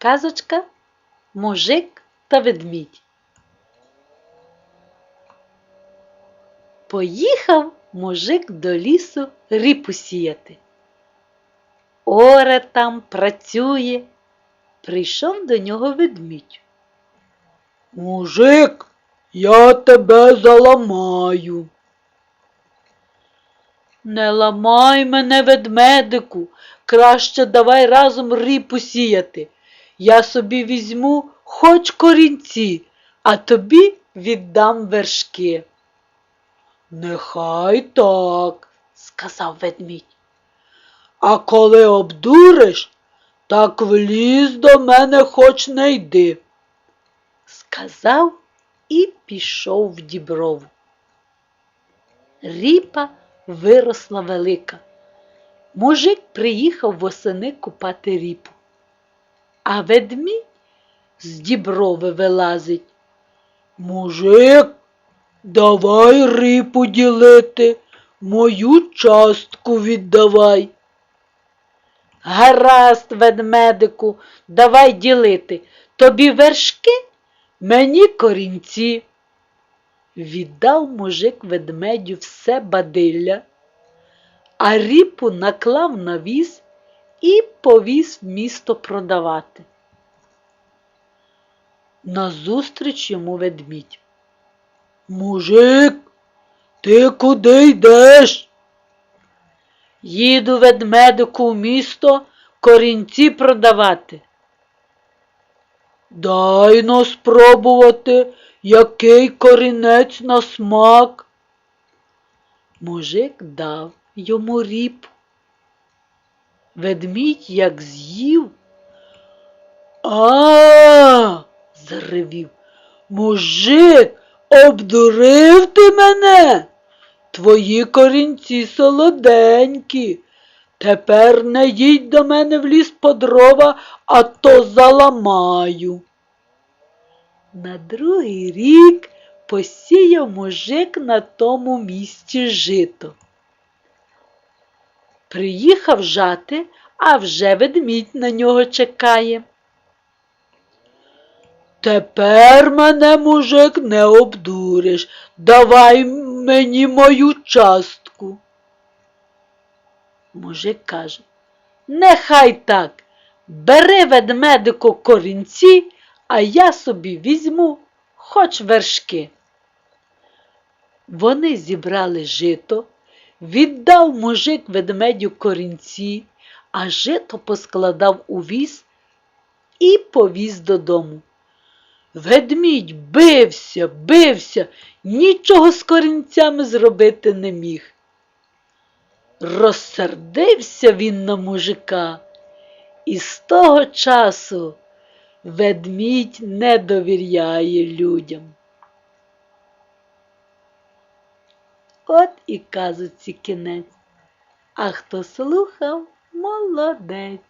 Казочка Мужик та ведмідь. Поїхав мужик до лісу ріпу сіяти. Оре там працює. Прийшов до нього ведмідь. Мужик, я тебе заламаю. Не ламай мене, ведмедику, краще давай разом ріпу сіяти. Я собі візьму хоч корінці, а тобі віддам вершки. Нехай так. сказав ведмідь. А коли обдуриш, так вліз до мене хоч не йди. Сказав і пішов в діброву. Ріпа виросла велика. Мужик приїхав восени купати ріпу. А ведмідь з діброви вилазить. Мужик, давай рипу ділити, мою частку віддавай. Гаразд, ведмедику, давай ділити. Тобі вершки, мені корінці. Віддав мужик ведмедю все бадилля, а ріпу наклав на віз і повіз в місто продавати. Назустріч йому ведмідь. Мужик, ти куди йдеш? Їду ведмедику в місто корінці продавати. Дай но спробувати, який корінець на смак. Мужик дав йому ріпу. Ведмідь як з'їв, А, заревів. мужик, обдурив ти мене. Твої корінці солоденькі. Тепер не їдь до мене в ліс по дрова, а то заламаю. На другий рік посіяв мужик на тому місці жито. Приїхав жати, а вже ведмідь на нього чекає. Тепер мене, мужик, не обдуриш. Давай мені мою частку. Мужик каже, нехай так, бери ведмедику корінці, а я собі візьму хоч вершки. Вони зібрали жито, віддав мужик ведмедю корінці, а жито поскладав у віз і повіз додому. Ведмідь бився, бився, нічого з корінцями зробити не міг. Розсердився він на мужика, і з того часу ведмідь не довіряє людям. От і казуці кінець, а хто слухав, молодець.